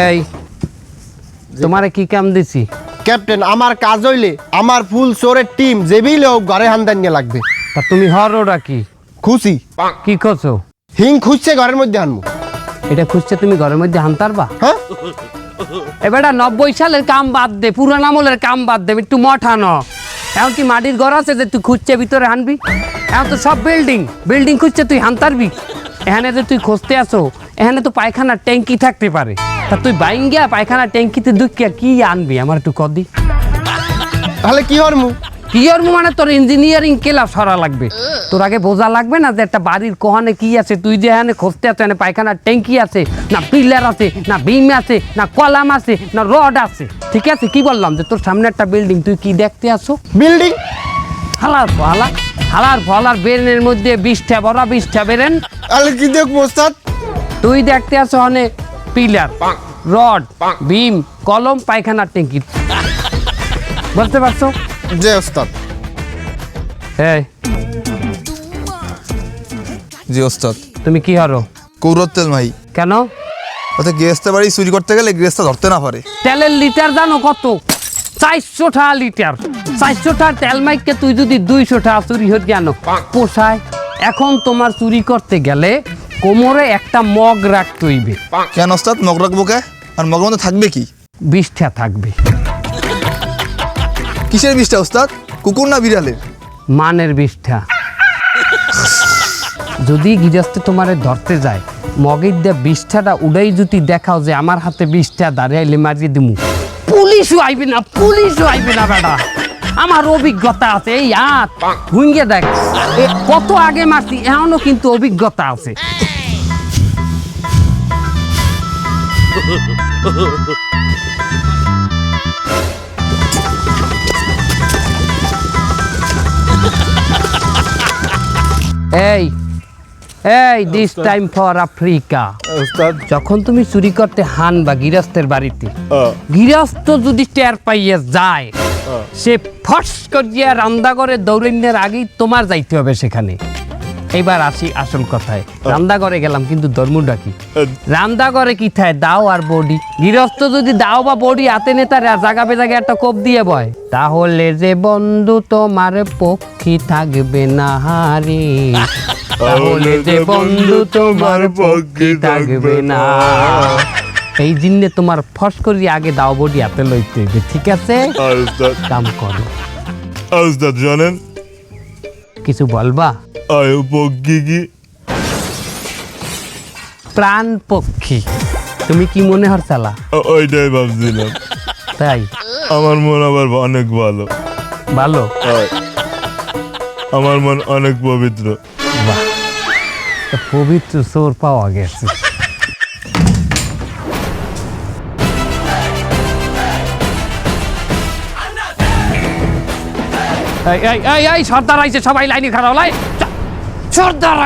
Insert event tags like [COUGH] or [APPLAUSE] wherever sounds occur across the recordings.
এই তোমারে কি কাম দিছি? ক্যাপ্টেন আমার কাজ হইলে আমার ফুল চোরের টিম যেবিলে হোক ঘরে হান্দান নিয়ে লাগবে। তা তুমি হরোটা কি খুশি। কি করছ? হিং খুঁজছে ঘরের মধ্যে আনব এটা খুঁজছে তুমি ঘরের মধ্যে হান্তারবা? হ্যাঁ? এবারটা নব্বই সালের কাম বাদ দে পুরান আমলের কাম বাদ দে একটু মঠানো এখন কি মাটির ঘর আছে যে তুই খুঁজছে ভিতরে হানবি? এখন তো সব বিল্ডিং বিল্ডিং খুঁজছে তুই হানতারবি? এখানে যে তুই খুঁজতে আসো এখানে তো পায়খানার ট্যাঙ্কি থাকতে পারে। তা তুই বাইন গিয়া পায়খানার ট্যাঙ্কিতে দুঃখিয়া কি আনবি? আমার একটু কদি। তাহলে কি হরমু? কি আর মানে তোর ইঞ্জিনিয়ারিং কেলা সরা লাগবে। তোর আগে বোঝা লাগবে না যে একটা বাড়ির কোহানে কি আছে তুই যে এখানে খুঁজতে আছো এখানে পায়খানার ট্যাঙ্কি আছে না পিলার আছে না বিম আছে না কলাম আছে না রড আছে। ঠিক আছে? কি বললাম যে তোর সামনে একটা বিল্ডিং তুই কি দেখতে আসো বিল্ডিং হালার ফলা হালার ফলার বেরেনের মধ্যে বিশটা বড় বিশটা বেরেন। তাহলে কি দেখব তুই দেখতে আসো অনেক পিলার। রড বিম কলম পায়খানার ট্যাঙ্কি। [LAUGHS] বুঝতে পারছ? যে ওস্তাদ। এই। জি ওস্তাদ। তুমি কি হারো? কৌরত্বেল মাই কেন? ওতে গেস্তে বাড়ি চুরি করতে গেলে গেস্টটা ধরতে না পারে। তেলের লিটার জানো কত? চারশো টাকা লিটার। চারশো টাকা তেল মাইককে তুই যদি দুইশো টাকা চুরি হতে জানো পোষায় এখন তোমার চুরি করতে গেলে কোমরে একটা মগ রাখতে হইবে কেন ওস্তাদ? মগ রাখব কে? আর মগের মধ্যে থাকবে কি? বিষ্ঠা থাকবে। কিসের বিষ্ঠা ওস্তাদ? কুকুর না বিড়ালের? মানের বিষ্ঠা। যদি গৃহস্থে তোমারে ধরতে যায় মগের দিয়ে বিষ্ঠাটা উড়াই যদি দেখাও যে আমার হাতে বিষ্ঠা দাঁড়াইলে মারিয়ে দিমু। পুলিশও আইবে না পুলিশও আইবে না বেটা। আমার অভিজ্ঞতা আছে এই হুঙ্গে দেখ কত আগে মারছি এখনও কিন্তু অভিজ্ঞতা আছে। এই এই দিস টাইম ফর আফ্রিকা যখন তুমি চুরি করতে হান বা গৃহস্থের বাড়িতে গৃহস্থ যদি টের পাইয়ে যায় সে ফস করিয়া রান্দা করে দৌড়ানোর আগেই তোমার যাইতে হবে সেখানে। এবার আসি আসল কথায়। রান্দা করে গেলাম কিন্তু ধর্মটা কি? রান্দা করে কি থায় দাও আর বডি? গৃহস্থ যদি দাও বা বডি হাতে নে তার জায়গা বেজাগে একটা কোপ দিয়ে বয়। তাহলে যে বন্ধু তোমার পক্ষী থাকবে না হারে। তাহলে যে বন্ধু তোমার পক্ষী থাকবে না। এই জিন্নে তোমার ফস করি আগে দাও বডি হাতে লইতে ঠিক আছে? কাম করো। জানেন? কিছু বলবা? আয়ু পক্ষী কি প্রাণ পক্ষী তুমি কি মনে হর চালা? ওইটাই ভাবছিলাম। তাই? আমার মন আবার অনেক ভালো। ভালো? আমার মন অনেক পবিত্র। বাহ। পবিত্র চোর পাওয়া গেছে। এই এই এই সর্দার আইছে সবাই লাইনে খারাপ লাই। চ- সর্দার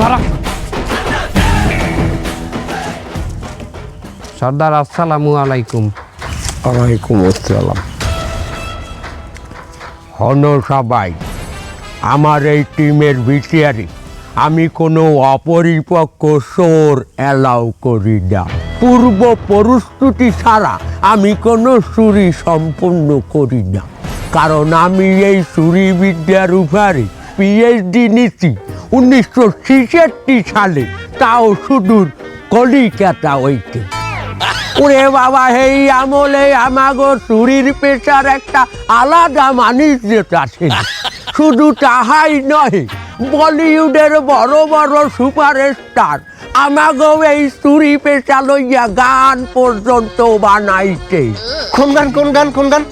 খারাপ সর্দার আসসালামু আলাইকুম। আলাইকুম আসসালাম। হন সবাই আমার এই টিমের ভিটিয়ারি আমি কোনো অপরিপক্ক সোর অ্যালাউ করি না। পূর্ব প্রস্তুতি ছাড়া আমি কোনো চুরি সম্পূর্ণ করি না। কারণ আমি এই চুরি বিদ্যার উপরে পিএইচডি নিচ্ছি উনিশশো ছেষট্টি সালে তাও সুদূর কলিকাতা হইতে। ওরে বাবা এই আমলে আমাগো চুরির পেশার একটা আলাদা মানিজ্যত আছে। শুধু তাহাই নয় বলিউডের বড় বড় সুপারস্টার আমাগো এই চুরি পেশা লইয়া গান পর্যন্ত বানাইছে কোন গান কোন গান কোন গান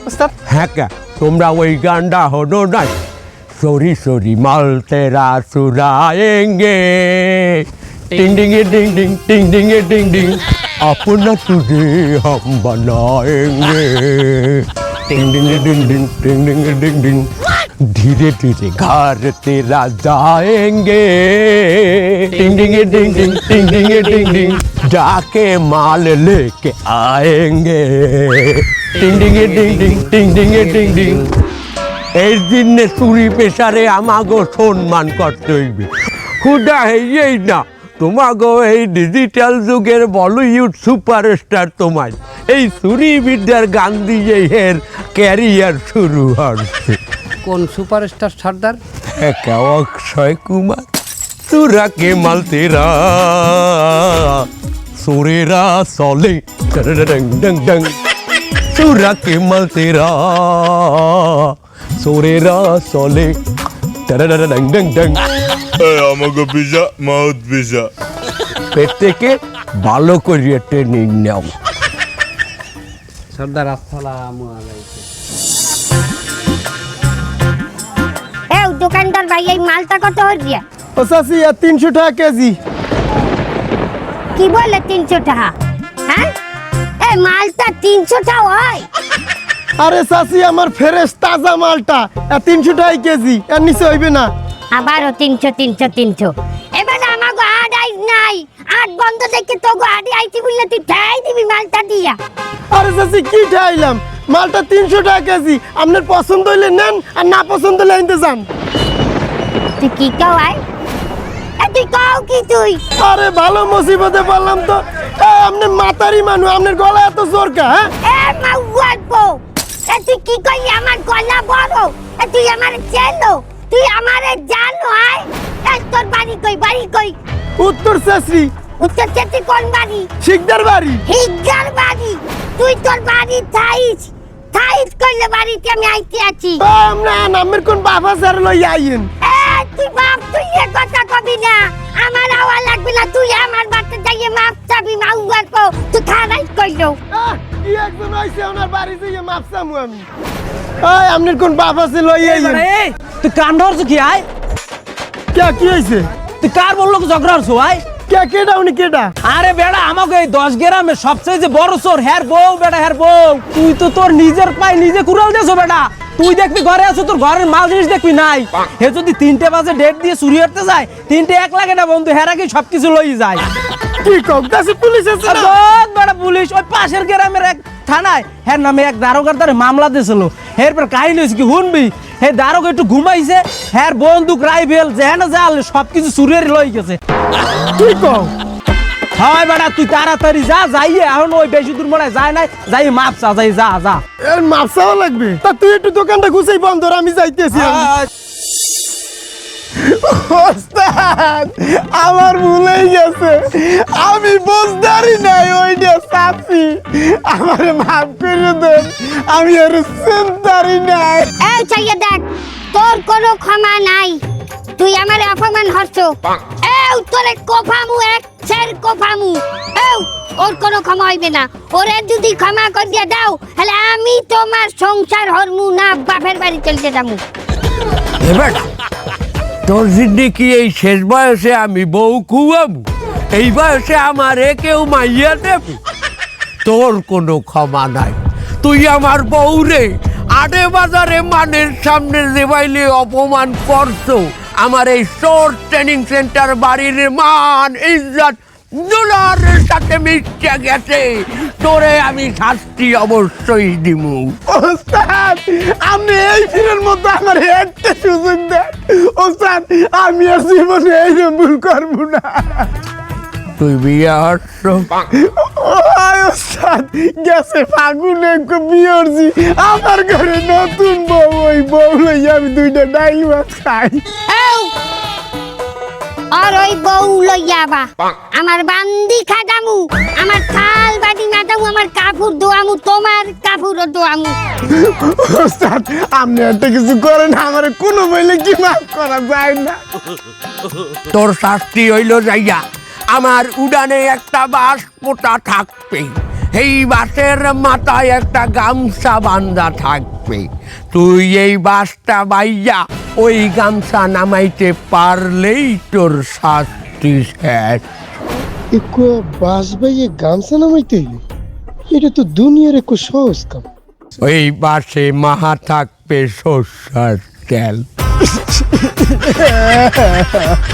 হ্যাঁ তোমরা ওই গানটা হলো নাই? सोरी सोरी माल तेरा सुराएँगे टिंग डिंग डिंग डिंग टिंग डिंग डिंग डिंग अपना तुझे हम बनाएँगे टिंग डिंग डिंग डिंग टिंग डिंग डिंग डिंग धीरे धीरे घर तेरा जाएँगे टिंग डिंग डिंग डिंग टिंग डिंग डिंग डिंग जाके माल लेके आएँगे टिंग डिंग डिंग डिंग टिंग डिंग डिंग डिंग এই দিনে চুরি পেশারে আমাগো সম্মান করতে হইবে। খুদা হইয়েই না তোমাগো এই ডিজিটাল যুগের বলিউড সুপারস্টার তোমার এই সুরি বিদ্যার গান দিয়ে এর ক্যারিয়ার শুরু হচ্ছে কোন সুপারস্টার সর্দার? অক্ষয় কুমার তুরা কে মাল তেরা সুরেরা সলে ডং ডং ডং। তুরা কে মাল তেরা সুরেরা সলে ডং ডং ডং আমাকে পিজা মাউথ পিজা পেট থেকে ভালো করিয়ে ট্রেনিং নাও। সর্দার আসসালামু আলাইকুম। এ দোকানদার ভাই এই মালটা কত হচ্ছে ও চাচি আর তিনশো টাকা কেজি। কি বলে তিনশো টাকা? হ্যাঁ? এ মালটা তিনশো টাকা হয়? আরে চাচি আমার ফ্রেশ তাজা মালটা। তিনশো টাকা কেজি এর নিচে হইবে না। আবারও তিনশো তিনশো তিনশো। এবার আমাকে আট আইস নাই। আট বন্ধ দেখে তো আড়ি আইছি বললে তুই ঠাই দিবি মালটা দিয়া। আরে চাচি কি ঠাইলাম? মালটা তিনশো টাকা কেজি। আপনার পছন্দ হইলে নেন আর না পছন্দ হলে আনতে যান। তুই কি কাও আয় তুই কাও কি তুই? আরে ভালো মুসিবতে বললাম তো। এ, আপনি মাতারি মানুষ আপনার গলা এত জোর কা হ্যাঁ? এ পো এ তুই কি কই আমার গলা বড়। তুই আমার চেলো তুই আমারে জানো আয় তোর বাড়ি কই? বাড়ি কই? উত্তর চাষি। উত্তর চেতি কোন বাড়ি? শিকদার বাড়ি। হিজ্জার বাড়ি। তুই তোর বাড়ি থাইস থাইস কইলে বাড়িতে আমি আইতে আছি। ও, আমরা নামের কোন বাবা স্যার লই আইয়েন। এ তুই বাপ তুই এ কথা কবি না। আমার আওয়া লাগবে না। তুই আমার বাড়িতে যাইয়ে মাপ চাবি মাউয়ার পো তুই খারাই কইলো। কি একজন আইছে ওনার বাড়ি যেয়ে মাপসামু আমি? ওই আপনার কোন বাপ আছে লই এই তুই কাণ্ড হচ্ছে কি আয়? কে কি হইছে? তুই কার বলল ঝগড়া হচ্ছে আয়? কে কেডা উনি কেডা? আরে বেড়া আমাকে এই দশ গ্রামে সবচেয়ে যে বড় চোর হ্যার বউ বেটা হ্যার বউ। তুই তো তোর নিজের পায়ে নিজে কুড়াল দিয়েছ বেটা তুই দেখবি ঘরে আছো তোর ঘরের মাল জিনিস দেখবি নাই। হে যদি তিনটে বাজে ডেট দিয়ে চুরি করতে যায় তিনটে এক লাগে না বন্ধু হেরা কি সবকিছু লই যায়। কি কও পুলিশ আছে বহুত বড় পুলিশ ওই পাশের গ্রামের এক থানায় হ্যাঁ নামে এক দারোগার মামলা দিয়েছিল। এরপর কাহিনী হয়েছে কি শুনবি? হে দারোগা একটু ঘুমাইছে হ্যাঁ বন্দুক রাইফেল যেন জাল সব কিছু চুরিয়ে লই গেছে। কি কও। হয় বেটা তুই তাড়াতাড়ি যা যাইয়ে এখন ওই বেশি দূর মনে যায় নাই যাই মাপ চা যাই যা যা। এর মাপসাও লাগবে। তা তুই একটু দোকানটা গুছাই বন্ধ কর, আমি যাইতেছি ওস্তাদ আমার ভুলেই গেছে। আমি বুঝদারি নাই ওইটা সাথী আমার মাফ করে দেন আমি আর চিন্তারি নাই। এই চাইয়ে দেখ তোর কোনো ক্ষমা নাই। তুই আমার অপমান হচ্ছ এই তোরে কোফামু, এক ছের কোফামু। এই ওর কোনো ক্ষমা হইবে না। ওরে যদি ক্ষমা করিয়া দাও, তাহলে আমি তোমার সংসার হরমু না, বাপের বাড়ি চলতে যাব। এবার তোর জিন্দিগি এই শেষ বয়সে আমি বউ খুয়াবো? এই বয়সে আমার কেউ মাইয়া দেব? তোর কোনো ক্ষমা নাই। তুই আমার বউ রে, আড়ে বাজারে মানের সামনে দেবাইলে অপমান করছ আমার এই শোর ট্রেনিং সেন্টার বাড়ির মান, ইজ্জত ডলারের সাথে মিশে গেছে। তোরে আমি শাস্তি অবশ্যই দিব ওস্তাদ আপনি এই ফিরের মধ্যে আমার একটা সুযোগ দেন। ওস্তাদ আমি আর জীবনে এই ভুল করব না। তুই বিয়ে হচ্ছ গেছে ফাগুনে বিয়রছি আমার ঘরে নতুন বউ ওই বউ লইয়া আমি দুইটা ডাইল মাছ খাই। আর ওই বউ লইয়া বা। আমার বান্দি খাটামু আমার থাল বাটি মাটামু আমার কাপড় দোয়ামু তোমার কাপড় দোয়ামু ওস্তাদ আপনি একটা কিছু করেন আমার কোনো বইলে কি মাফ করা যায় না? তোর শাস্তি হইল যাইয়া। আমার উড়ানে একটা বাঁশ পোতা থাকবে। এই বাঁশের মাথায় একটা গামছা বান্ধা থাকবে। তুই এই বাঁশটা বাইয়া ওই গামছা নামাইতে পারলেই তোর শাস্তি শেষ। বাস ভাইয়ে গামছা নামাইতে এটা তো দুনিয়ার একো সহজ কাম। ওই বাসে মাহা থাকবে সর্ষার তেল।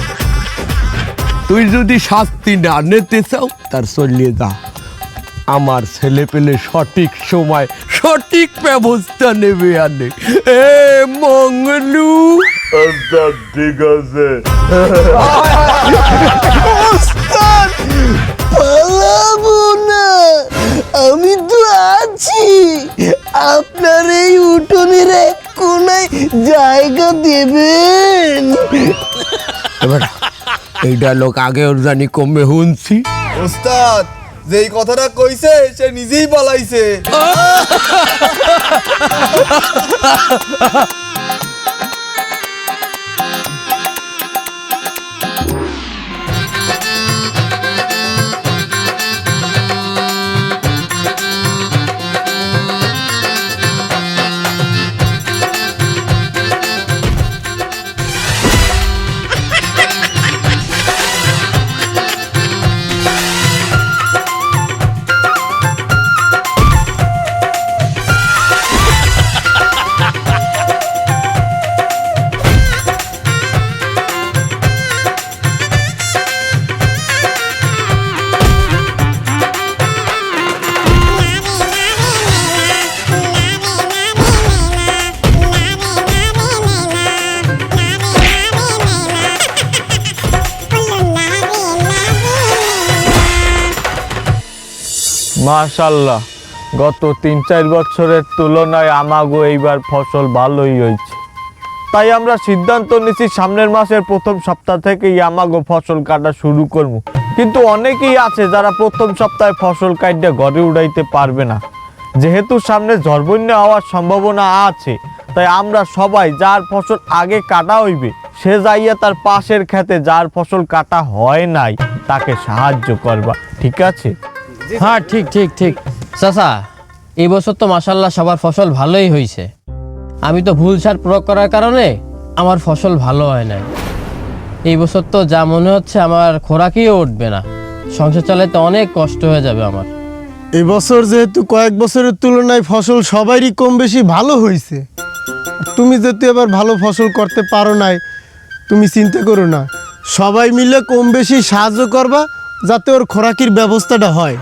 [LAUGHS] তুই যদি শাস্তি না নিতে চাও তার চলিয়ে দা আমার ছেলে পেলে সঠিক সময় সঠিক ব্যবস্থা নেবে আনে। এ মঙ্গলু। আচ্ছা, ঠিক আছে। আমি তো আছি। আপনার এই উঠোনের এক কোনায় জায়গা দেবেন। এবার এইটা লোক আগে ওর জানি কমে হুনছি। ওস্তাদ যেই কথাটা কইছে সে নিজেই পালাইছে [LAUGHS] মাশাল্লাহ, গত তিন চার বছরের তুলনায় আমাগো এইবার ফসল ভালোই হয়েছে। তাই আমরা সিদ্ধান্ত নিছি সামনের মাসের প্রথম সপ্তাহ থেকেই আমাগো ফসল কাটা শুরু করব। কিন্তু অনেকেই আছে যারা প্রথম সপ্তাহে ফসল কাটতে ঘরে উড়াইতে পারবে না। যেহেতু সামনে ঝড়বন্যা হওয়ার সম্ভাবনা আছে, তাই আমরা সবাই যার ফসল আগে কাটা হইবে, সে যাইয়া তার পাশের খেতে যার ফসল কাটা হয় নাই, তাকে সাহায্য করবা। ঠিক আছে? হ্যাঁ ঠিক ঠিক ঠিক। চাচা এই বছর তো মাসাল্লাহ সবার ফসল ভালোই হয়েছে আমি তো ভুল সার প্রয়োগ করার কারণে আমার ফসল ভালো হয় নাই। এই বছর তো যা মনে হচ্ছে আমার খোরাকিও উঠবে না। সংসার চালাতে অনেক কষ্ট হয়ে যাবে আমার। এবছর যেহেতু কয়েক বছরের তুলনায় ফসল সবারই কম বেশি ভালো হয়েছে তুমি যেহেতু এবার ভালো ফসল করতে পারো নাই তুমি চিন্তা করো না। সবাই মিলে কম বেশি সাহায্য করবা যাতে ওর খোরাকির ব্যবস্থাটা হয়।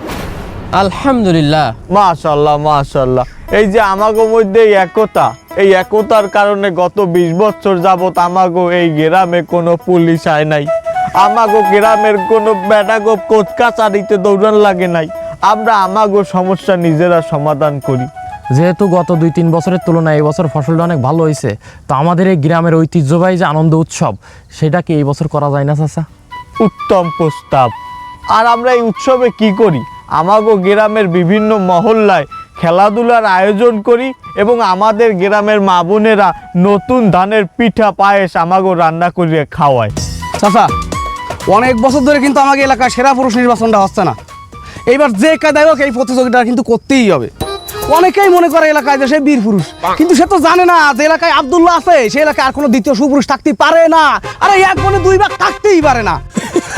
আলহামদুলিল্লাহ। মাশাল্লাহ মাশাল্লাহ এই যে আমাগো মধ্যে এই একতা এই একতার কারণে গত বিশ বছর যাবত আমাগো এই গ্রামে কোনো পুলিশ আয় নাই। আমাগো গ্রামের কোনো বেটাগো কোচ কাচারিতে দৌড়ান লাগে নাই। আমরা আমাগো সমস্যা নিজেরা সমাধান করি। যেহেতু গত দুই তিন বছরের তুলনায় এই বছর ফসলটা অনেক ভালো হয়েছে তো আমাদের এই গ্রামের ঐতিহ্যবাহী যে আনন্দ উৎসব সেটা কি এই বছর করা যায় না চাচা? উত্তম প্রস্তাব। আর আমরা এই উৎসবে কি করি? আমাগো গ্রামের বিভিন্ন মহল্লায় খেলাধুলার আয়োজন করি এবং আমাদের গ্রামের মা বোনেরা নতুন ধানের পিঠা, পায়েস আমাগো রান্না করিয়ে খাওয়ায়। চাচা, অনেক বছর ধরে কিন্তু আমাকে এলাকায় সেরা পুরুষ নির্বাচনটা হচ্ছে না। এইবার যে কাদায় হোক এই প্রতিযোগিতা কিন্তু করতেই হবে। অনেকেই মনে করে এলাকায় যে সে বীর পুরুষ। কিন্তু সে তো জানে না যে এলাকায় আব্দুল্লাহ আছে সে এলাকায় আর কোনো দ্বিতীয় সুপুরুষ থাকতেই পারে না। আরে এক মনে দুই ভাগ থাকতেই পারে না।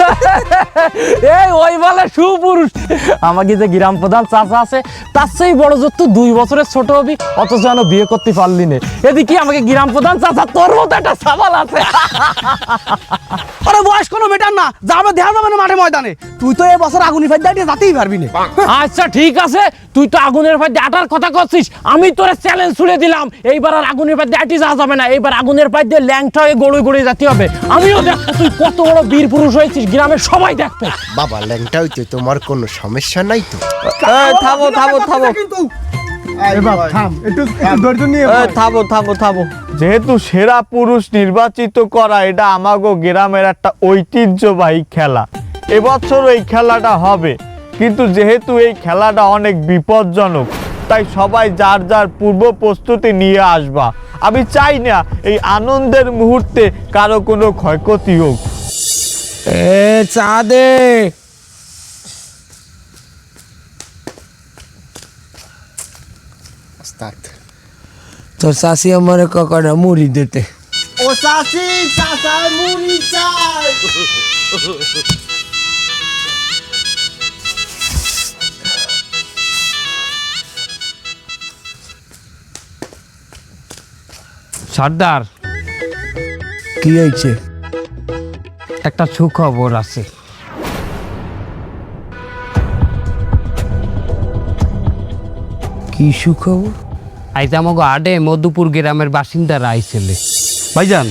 [LAUGHS] এই ওই বলে সুপুরুষ। আমাকে যে গ্রাম প্রধান চাচা আছে তার সেই বড় যত দুই বছরের ছোট হবি অথচ যেন বিয়ে করতে পারলি না। এদিকে আমাকে গ্রাম প্রধান চাচা তোর মতো একটা সাবাল আছে। [LAUGHS] আরে বয়স কোনো বেটার না যাবে দেখা যাবে না মাঠে ময়দানে। তুই তো এ বছর আগুনি ফাইট দিয়ে যাতেই পারবি না। আচ্ছা ঠিক আছে। তুই তো আগুনের পায়ে আটার কথা করছিস আমি তোরে চ্যালেঞ্জ ছুড়ে দিলাম। এইবার আর আগুনের পায়ে আটি যাওয়া যাবে না। এইবার আগুনের পায়ে দিয়ে ল্যাংটা হয়ে গড়ে গড়ে যেতে হবে। আমিও দেখব তুই কত বড় বীর পুরুষ হয়েছিস গ্রামের সবাই দেখবে। বাবা ল্যাংটা হইতে তোমার কোনো সমস্যা নাই তো? থামো থামো থামো। কিন্তু। এবার থাম একটু একটু ধৈর্য নিয়ে এই, থামো থামো থামো। যেহেতু সেরা পুরুষ নির্বাচিত করা এটা আমাগো গ্রামের একটা ঐতিহ্যবাহী খেলা। এবছর এই খেলাটা হবে। কিন্তু যেহেতু এই খেলাটা অনেক বিপজ্জনক তাই সবাই যার যার পূর্ব প্রস্তুতি নিয়ে আসবা। আমি চাই না এই আনন্দের মুহূর্তে কারও কোনো ক্ষয়ক্ষতি হোক। এ চা দে ওস্তাদ তোর শাশি আমার ককড়া মুড়ি দিতে। ও চাচা মুড়ি চাই। সর্দার। কি হয়েছে? একটা সুখবর আছে। কি সুখবর? আইজ আমাকে আডে মধুপুর গ্রামের বাসিন্দারা আইছিলে ভাইজান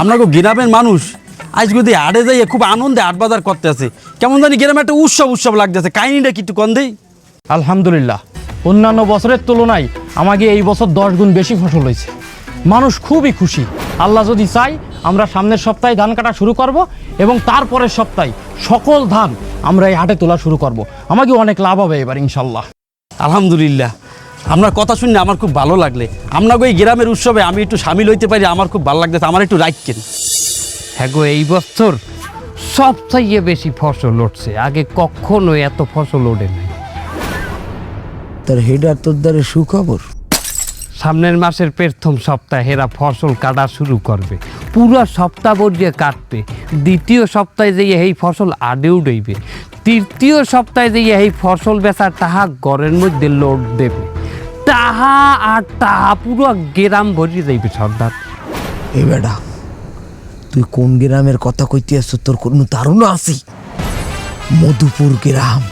আমরা গো গ্রামের মানুষ আজ যদি আড়ে যাইয়ে খুব আনন্দে আট বাজার করতে আছে। কেমন জানি গ্রামে একটা উৎসব উৎসব লাগতেছে কাহিনীটা কিন্তু কন দেই? আলহামদুলিল্লাহ অন্যান্য বছরের তুলনায় আমাকে এই বছর দশ গুণ বেশি ফসল হয়েছে। মানুষ খুবই খুশি। আল্লাহ যদি চাই আমরা সামনের সপ্তাহে ধান কাটা শুরু করব এবং তারপরের সপ্তাহে সকল ধান আমরা এই হাটে তোলা শুরু করব। আমাকে অনেক লাভ হবে এবার ইনশাল্লাহ আলহামদুলিল্লাহ। আপনার কথা শুনে আমার খুব ভালো লাগলে। আপনাকে ওই গ্রামের উৎসবে আমি একটু সামিল হইতে পারি আমার খুব ভালো লাগতেছে। আমার একটু রাখকেন হ্যাঁ গো এই বছর সবচেয়ে বেশি ফসল উঠছে। আগে কখনো এত ফসল ওঠে নাই। তোর হেডার তোর দ্বারা সুখবর? সামনের মাসের প্রথম সপ্তাহে এরা ফসল কাটা শুরু করবে। পুরো সপ্তাহ বর্জিয়ে কাটবে, দ্বিতীয় সপ্তাহে যে এই ফসল আডেও ডইবে তৃতীয় সপ্তাহে যে এই ফসল বেচা তাহা ঘরের মধ্যে লোড দেবে। তাহা আর তাহা পুরো গ্রাম ভরিয়ে যাইবে সর্দার। এই বেটা, তুই কোন গ্রামের কথা কইতে আসছো, তোর কোনো ধারণা আছে? মধুপুর গ্রাম,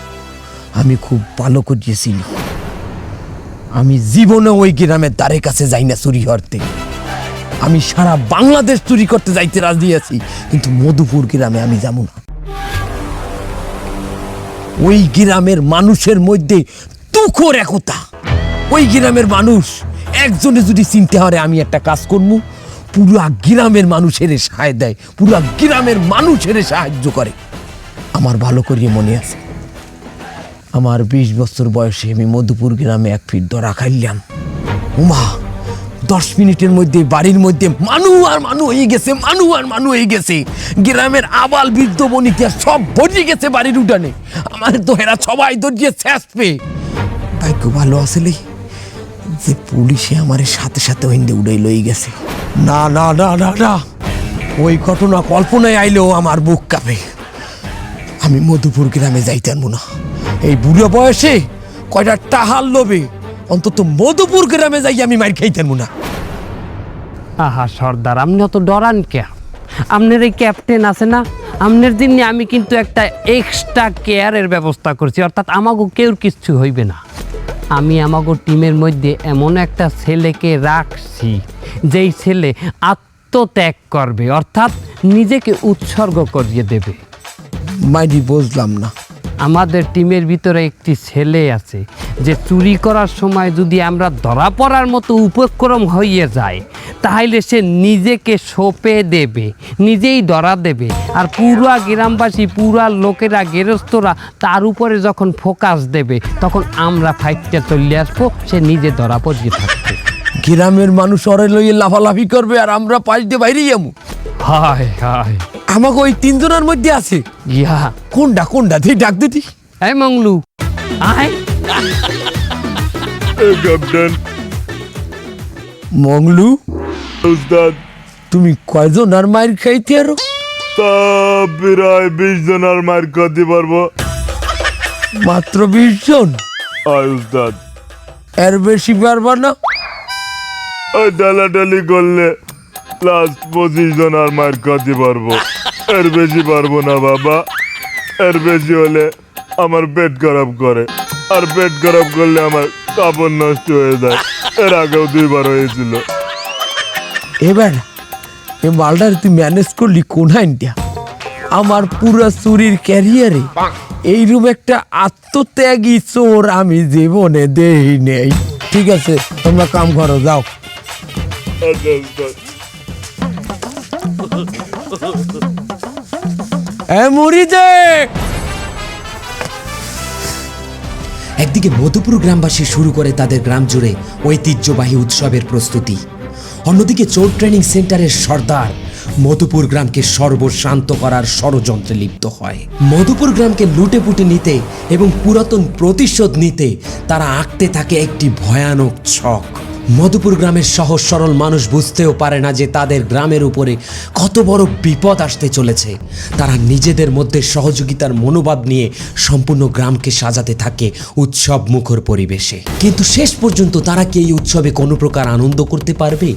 আমি খুব ভালো করিয়েছিলি। আমি জীবনে ওই গ্রামের দ্বারে কাছে যাই না চুরি করতে। আমি সারা বাংলাদেশ চুরি করতে যাইতে রাজি আছি, কিন্তু মধুপুর গ্রামে আমি যাব না। ওই গ্রামের মানুষের মধ্যে তুখোর একতা। ওই গ্রামের মানুষ একজনে যদি চিনতে হারে আমি একটা কাজ করব, পুরা গ্রামের মানুষের সাহায্য দেয়, পুরা গ্রামের মানুষের সাহায্য করে। আমার ভালো করিয়ে মনে আছে। আমার বিশ বছর বয়সে আমি মধুপুর গ্রামে এক ফিট ধরা খাইলাম। উমা, দশ মিনিটের মধ্যে, বাড়ির মধ্যে মানু আর মানু হয়ে গেছে, মানু আর মানু হয়ে গেছে। গ্রামের আবাল বৃদ্ধ বনিতা সব ভরিয়ে গেছে বাড়ির উঠানে। আমার তো এরা সবাই দরিয়ে শেষ পেয়ে। ভাগ্য ভালো আসলে যে পুলিশে আমার সাথে সাথে ওইন্দে উড়াই লই গেছে। না না না না না। ওই ঘটনা কল্পনায় আইলেও আমার বুক কাঁপে। আমি মধুপুর গ্রামে যাইতাম না। এই বুড়ো বয়সে কয়টা টাহাল লোবে অন্তত মধুপুর গ্রামে যাই আমি মার খাইতাম না আহা সর্দার আপনি অত ডরান কে আপনার এই ক্যাপ্টেন আছে না আপনার জন্য আমি কিন্তু একটা এক্সট্রা কেয়ারের ব্যবস্থা করছি অর্থাৎ আমাকে কেউ কিচ্ছু হইবে না। আমি আমাকে টিমের মধ্যে এমন একটা ছেলেকে রাখছি যেই ছেলে আত্মত্যাগ করবে অর্থাৎ নিজেকে উৎসর্গ করিয়ে দেবে। মাইরি বুঝলাম না। আমাদের টিমের ভিতরে একটি ছেলে আছে, যে চুরি করার সময় যদি আমরা ধরা পড়ার মতো উপক্রম হইয়ে যায়, তাহলে সে নিজেকে সঁপে দেবে, নিজেই ধরা দেবে। আর পুরা গ্রামবাসী, পুরা লোকেরা, গেরস্তরা তার উপরে যখন ফোকাস দেবে, তখন আমরা ফাইটটা চলে আসব, সে নিজে ধরা পড়িয়ে থাকবে। গ্রামের মানুষ অরে লইয়ে লাফালাফি করবে আর আমরা পাল্টে বাইরে যাব। হায় হায়। আমাকে ওই তিনজনের মধ্যে আছে। ইয়া। কোনটা কোনটা তুই ডাক দিতি এই মংলু। আয়। ক্যাপ্টেন মংলু? উস্তাদ। তুমি কয়জন আর মায়ের খাইতে আরও? তা প্রায় বিশ জন আর মার খাতে পারব। মাত্র বিশ জন আয় উস্তাদ। এর বেশি পারবা না। ওই ডালাডালি করলে। লাস্ট পঁচিশ জন আর মার খাতে পারব। এর বেশি পারব না বাবা। এর বেশি হলে আমার পেট খারাপ করে। আর পেট খারাপ করলে আমার কাপড় নষ্ট হয়ে যায়। এর আগেও দুইবার হয়েছিল। এবার এ মালটার তুই ম্যানেজ করলি কোন আইনটা আমার পুরো চুরির ক্যারিয়ারে এইরকম একটা আত্মত্যাগী চোর আমি জীবনে দেই নেই ঠিক আছে তোমরা কাম করো যাও। একদিকে মধুপুর গ্রামবাসী শুরু করে তাদের গ্রাম জুড়ে ঐতিহ্যবাহী উৎসবের প্রস্তুতি। অন্যদিকে চোর ট্রেনিং সেন্টারের সর্দার মধুপুর গ্রামকে সর্বশান্ত করার ষড়যন্ত্রে লিপ্ত হয়। মধুপুর গ্রামকে লুটে পুটে নিতে এবং পুরাতন প্রতিশোধ নিতে তারা আঁকতে থাকে একটি ভয়ানক ছক। মধুপুর গ্রামের সহজ সরল মানুষ বুঝতেও পারে না যে তাদের গ্রামের উপরে কত বড় বিপদ আসতে চলেছে। তারা নিজেদের মধ্যে সহযোগিতার মনোভাব নিয়ে সম্পূর্ণ গ্রামকে সাজাতে থাকে উৎসব মুখর পরিবেশে। কিন্তু শেষ পর্যন্ত তারা কি এই উৎসবে কোনো প্রকার আনন্দ করতে পারবে?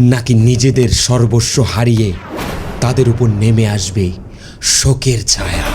নাকি নিজেদের সর্বস্ব হারিয়ে তাদের উপর নেমে আসবে শোকের ছায়া?